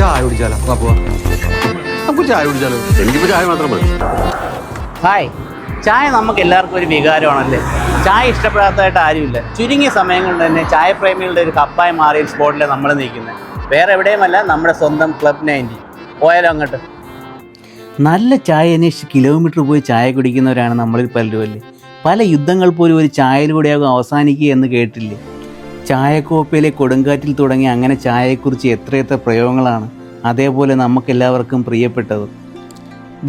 ചായ കുടിച്ചാലോ? പോവാ. നമുക്ക് ചായ കുടിച്ചാലോ? എനിക്കിപ്പോ ചായ മാത്രം മതി. ഹായ്. ചായ നമുക്ക് എല്ലാവർക്കും ഒരു വികാരമാണല്ലേ? ചായ ഇഷ്ടപ്പെടാത്തതായിട്ട് ആരുമില്ല. ചുരുങ്ങിയ സമയം കൊണ്ട് തന്നെ ചായപ്രേമികളുടെ ഒരു കപ്പായി മാറിയ സ്പോട്ടിലെ നമ്മൾ നിൽക്കുന്നത് വേറെ എവിടെയുമല്ല നമ്മുടെ സ്വന്തം ക്ലബ് നയന്റി. പോയാലോ അങ്ങോട്ട്? നല്ല ചായ അന്വേഷിച്ച് കിലോമീറ്റർ പോയി ചായ കുടിക്കുന്നവരാണ് നമ്മളിൽ പലരും അല്ലേ? പല യുദ്ധങ്ങൾ പോലും ഒരു ചായയിലൂടെയാകും അവസാനിക്കുക എന്ന് കേട്ടില്ലേ? ചായക്കോപ്പയിലെ കൊടുങ്കാറ്റിൽ തുടങ്ങി അങ്ങനെ ചായയെക്കുറിച്ച് എത്രയെത്ര പ്രയോഗങ്ങളാണ് അതേപോലെ നമുക്കെല്ലാവർക്കും പ്രിയപ്പെട്ടത്.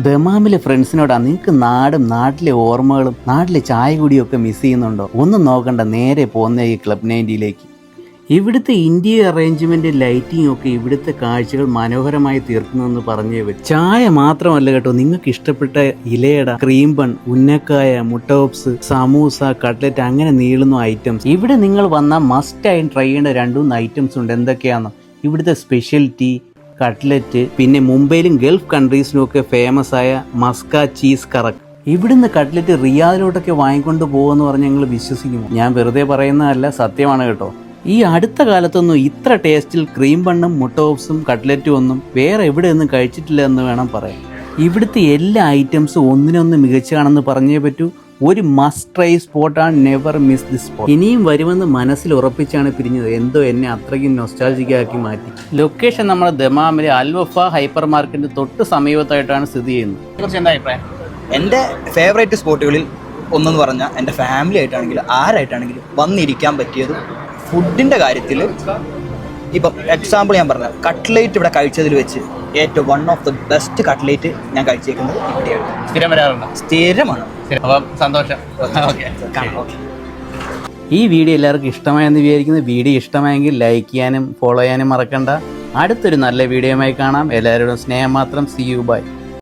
ദമാമിലെ ഫ്രണ്ട്സിനോടാ നിങ്ങൾക്ക് നാടും നാട്ടിലെ ഓർമ്മകളും നാട്ടിലെ ചായ കുടിയൊക്കെ മിസ് ചെയ്യുന്നുണ്ടോ? ഒന്നും നോക്കണ്ട നേരെ പോകുന്ന ഈ ക്ലബ് നയന്റിയിലേക്ക് ഇവിടുത്തെ ഇന്ത്യൻ അറേഞ്ച്മെന്റ് ലൈറ്റിംഗ് ഒക്കെ ഇവിടുത്തെ കാഴ്ചകൾ മനോഹരമായി തീർക്കുന്നെന്ന് പറഞ്ഞേ പറ്റും. ചായ മാത്രമല്ല കേട്ടോ നിങ്ങൾക്ക് ഇഷ്ടപ്പെട്ട ഇലയട ക്രീം ബൺ ഉന്നക്കായ മുട്ടോപ്സ് സമൂസ കട്ട്ലറ്റ് അങ്ങനെ നീളുന്ന ഐറ്റംസ് ഇവിടെ നിങ്ങൾ വന്നാൽ മസ്റ്റ് ആയി ട്രൈ ചെയ്യേണ്ട രണ്ടുമൂന്ന് ഐറ്റംസ് ഉണ്ട്. എന്തൊക്കെയാണെന്ന് ഇവിടുത്തെ സ്പെഷ്യലിറ്റി കട്ട്ലറ്റ് പിന്നെ മുംബൈയിലും ഗൾഫ് കൺട്രീസിലും ഒക്കെ ഫേമസ് ആയ മസ്ക ചീസ് കറക് ഇവിടുന്ന് കട്ട്ലറ്റ് റിയാദിലോട്ടൊക്കെ വാങ്ങിക്കൊണ്ട് പോകുമെന്ന് പറഞ്ഞ് ഞങ്ങൾ വിശ്വസിക്കുന്നു. ഞാൻ വെറുതെ പറയുന്നതല്ല സത്യമാണ് കേട്ടോ. ഈ അടുത്ത കാലത്തൊന്നും ഇത്ര ടേസ്റ്റിൽ ക്രീം ബണ്ണും മുട്ടോപ്സും കട്ട്ലറ്റും ഒന്നും വേറെ എവിടെ എവിടെയൊന്നും കഴിച്ചിട്ടില്ല എന്ന് വേണം പറയാൻ. ഇവിടുത്തെ എല്ലാ ഐറ്റംസും ഒന്നിനൊന്ന് മികച്ചതാണെന്ന് പറഞ്ഞേ പറ്റൂ. ഒരു മസ്റ്റ് ട്രൈ സ്പോട്ടാണ് നെവർ മിസ് ദിസ് സ്പോട്ട് ഇനിയും വരുമെന്ന് മനസ്സിൽ ഉറപ്പിച്ചാണ് പിരിഞ്ഞത്. എന്തോ എന്നെ അത്രയ്ക്കും നൊസ്റ്റാൾജിക്കാക്കി മാറ്റി. ലൊക്കേഷൻ നമ്മുടെ ദമാമിലെ അൽവഫ ഹൈപ്പർ മാർക്കറ്റിന് തൊട്ട് സമീപത്തായിട്ടാണ് സ്ഥിതി ചെയ്യുന്നത്. എന്താ അഭിപ്രായം? എന്റെ ഫേവറേറ്റ് സ്പോട്ടുകളിൽ ഒന്നെന്ന് പറഞ്ഞാൽ എന്റെ ഫാമിലി ആയിട്ടാണെങ്കിലും ആരായിട്ടാണെങ്കിലും വന്നിരിക്കാൻ പറ്റിയത് ഫുഡിന്റെ കാര്യത്തിൽ ഇപ്പം എക്സാമ്പിൾ ഞാൻ പറഞ്ഞത് കട്ട്ലേറ്റ് ഇവിടെ കഴിച്ചതിൽ വെച്ച് ഏറ്റവും one of the best cutlet ഞാൻ കഴിച്ചേക്കുന്നത് ഇവിടെയാണ്. സ്ഥിരം വരാറുണ്ടോ. സ്ഥിരമാണ്. അപ്പം സന്തോഷം. ഓക്കെ. ഓക്കെ. ഈ വീഡിയോ എല്ലാവർക്കും ഇഷ്ടമായെന്ന് വിചാരിക്കുന്നു. വീഡിയോ ഇഷ്ടമായെങ്കിൽ ലൈക്ക് ചെയ്യാനും ഫോളോ ചെയ്യാനും മറക്കണ്ട. അടുത്തൊരു നല്ല വീഡിയോയുമായി കാണാം. എല്ലാവരോടും സ്നേഹം മാത്രം. C U by